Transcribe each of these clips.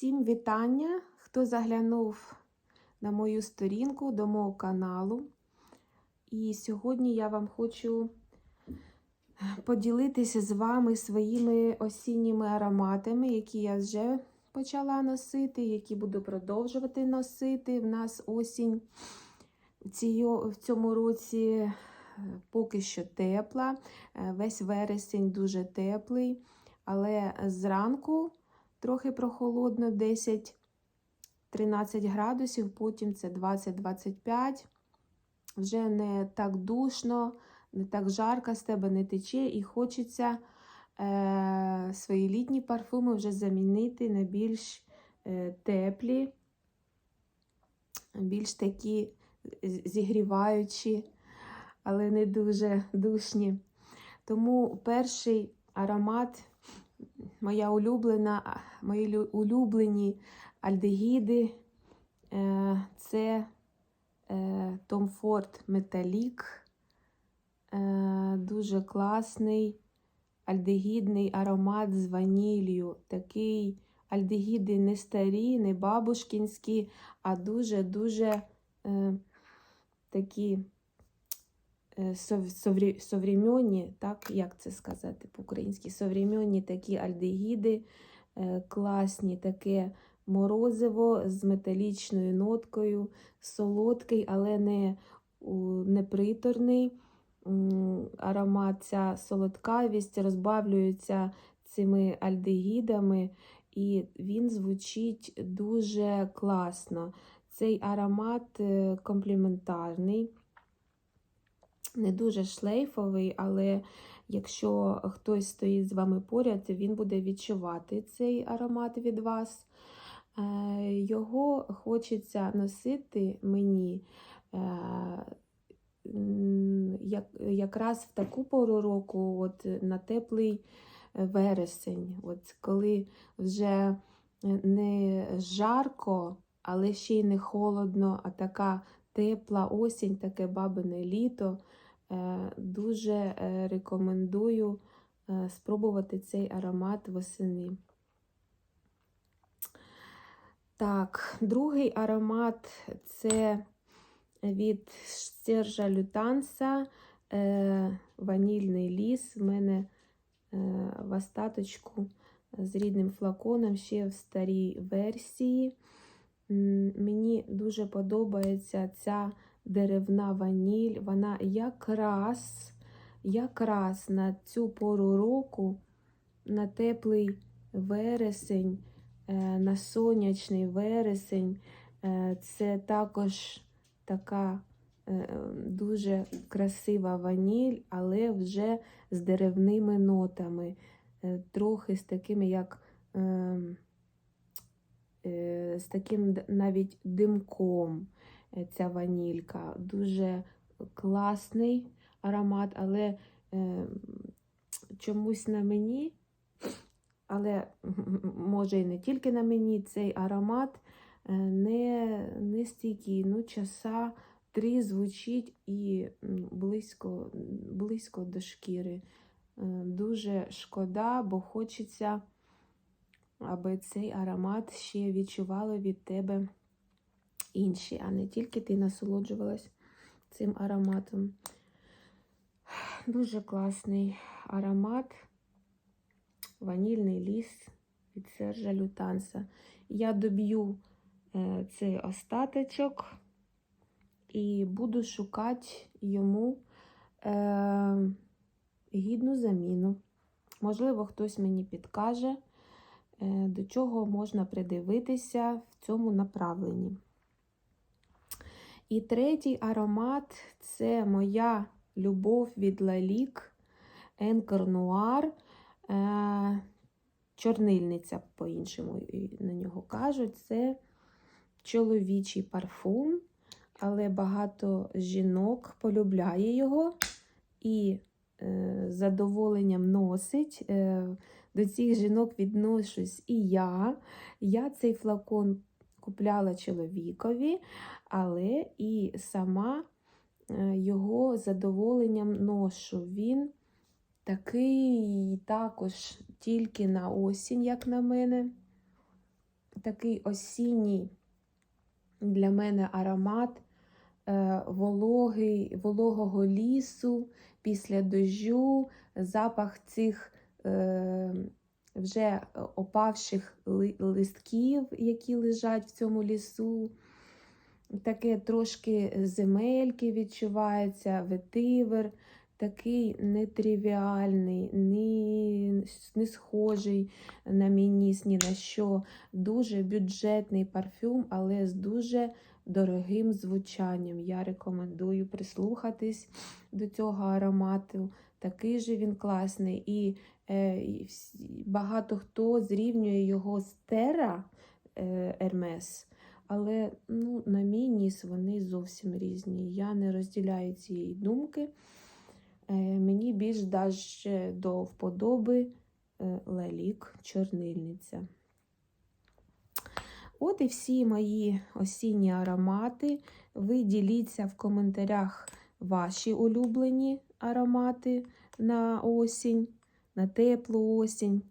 Всім вітання, хто заглянув на мою сторінку до мого каналу. І сьогодні я вам хочу поділитися з вами своїми осінніми ароматами, які я вже почала носити, які буду продовжувати носити. В нас осінь в цьому році е, поки що тепла, е, весь вересень дуже теплий, але зранку трохи прохолодно, 10-13 градусів, потім це 20-25. Вже не так душно, не так жарко з тебе не тече, і хочеться е, свої літні парфуми вже замінити на більш е, теплі, більш такі зігріваючі, але не дуже душні. Тому перший аромат моя улюблена, мої улюблені альдегіди е, це Tom Ford Metallic. Дуже класний альдегідний аромат з ванілью. Такий альдегіди не старі, не бабушкінські, а дуже-дуже е, такі Е, так, як це сказати по-українськи, современні такі альдегіди, е, класні таке морозиво з металічною ноткою, солодкий, але не не приторний. Аромат, ця солодкавість розбавлюється цими альдегідами, і він звучить дуже класно. Цей аромат е, компліментарний не дуже шлейфовий, але якщо хтось стоїть з вами поряд, він буде відчувати цей аромат від вас. Е, його хочеться носити мені е, якраз в таку пору року, от на теплий вересень, от коли вже не жарко, але ще й не холодно, а така тепла осінь, таке бабине літо. Е, дуже е, рекомендую е, спробувати цей аромат восени. Так, другий аромат це від Сержа Лютанса ванільний ліс. У мене в остаточку з рідним флаконом ще в старій версії. Мені дуже подобається ця деревна ваніль, вона якраз якраз на цю пору року, на теплий вересень, е, на сонячний вересень, е, це також така е, дуже красива ваніль, але вже з деревними нотами, трохи з такими, як з таким навіть димком. Е, ця ванілька. Дуже класний аромат, але е, чомусь на мені, але може і не тільки на мені, цей аромат е, не не стійкий. Ну, часа три звучить і близько, близько до шкіри. Е, дуже шкода, бо хочеться, аби цей аромат ще відчувало від тебе інші, а не тільки ти насолоджувалась цим ароматом. Дуже класний аромат, ванільний ліс від Сержа Лютанса. Я доб'ю е, цей остаточок і буду шукати йому е, гідну заміну. Можливо, хтось мені підкаже, до чого можна придивитися в цьому направленні. І третій аромат це моя любов від Лалік Енкер Нуар. Е, чорнильниця, по-іншому на нього кажуть, це чоловічий парфум, але багато жінок полюбляє його і е, задоволенням носить. Е, до цих жінок відношусь і я. Я цей флакон купляла чоловікові, але і сама е, його задоволенням ношу. Він такий також тільки на осінь, як на мене. такий осінній для мене аромат е, вологий, вологого лісу після дощу, запах цих е, вже опавших ли- листків, які лежать в цьому лісу. Таке трошки земельки відчувається, ветивер, такий нетривіальний, не, не схожий на мій ніс ні на що. Дуже бюджетний парфюм, але з дуже дорогим звучанням. Я рекомендую прислухатись до цього аромату. Такий же він класний. І, е, багато хто зрівнює його з Terra е, Hermes. Але ну, на мій ніс вони зовсім різні. Я не розділяю цієї думки. Е, мені більш даже до вподоби е, лалік чорнильниця. От і всі мої осінні аромати. Ви діліться в коментарях ваші улюблені аромати на осінь, на теплу осінь.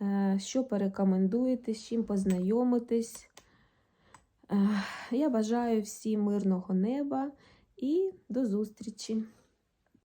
Е, Що порекомендуєте, з чим познайомитесь. Е, Я бажаю всім мирного неба і до зустрічі!